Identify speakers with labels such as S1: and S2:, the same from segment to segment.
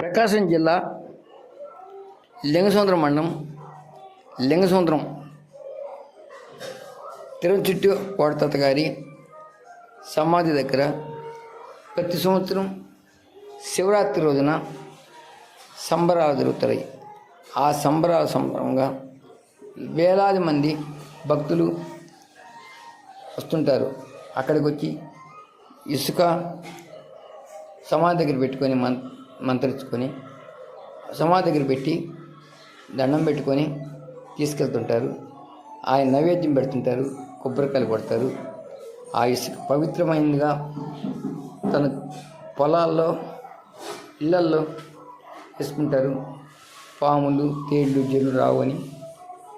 S1: ప్రకాశం జిల్లా లింగసముద్రం మండలం లింగసముద్రం తిరుచుట్టు వాడతాత గారి సమాధి దగ్గర ప్రతి సంవత్సరం శివరాత్రి రోజున సంబరాలు జరుగుతాయి. ఆ సంబరాల సంబరంగా వేలాది మంది భక్తులు వస్తుంటారు. అక్కడికి వచ్చి ఇసుక సమాధి దగ్గర పెట్టుకొని మన మంత్రించుకొని సమాధి దగ్గర పెట్టి దండం పెట్టుకొని తీసుకెళ్తుంటారు. ఆయన నైవేద్యం పెడుతుంటారు కొబ్బరికాయలు కొడతారు. ఆ ఇసుక పవిత్రమైనదిగా తన పొలాల్లో ఇళ్ళల్లో వేసుకుంటారు. పాములు తేళ్ళు జల్లు రావు అని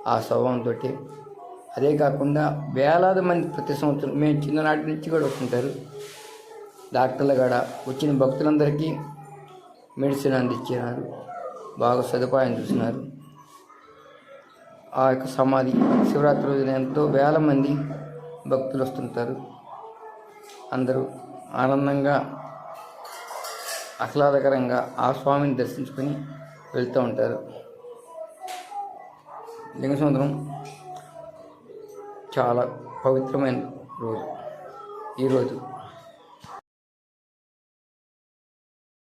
S1: ఆ స్వభావంతో అదే కాకుండా వేలాది మంది ప్రతి సంవత్సరం మేము చిన్ననాటి నుంచి కూడా వస్తుంటారు. డాక్టర్లు కూడా వచ్చిన భక్తులందరికీ మెడిసిన్ అందించినారు. బాగా సదుపాయం చూసినారు. ఆ యొక్క సమాధి శివరాత్రి రోజున ఎంతో వేల మంది భక్తులు వస్తుంటారు. అందరూ ఆనందంగా ఆహ్లాదకరంగా ఆ స్వామిని దర్శించుకొని వెళ్తూ ఉంటారు. లింగసముద్రం చాలా పవిత్రమైన రోజు. ఈరోజు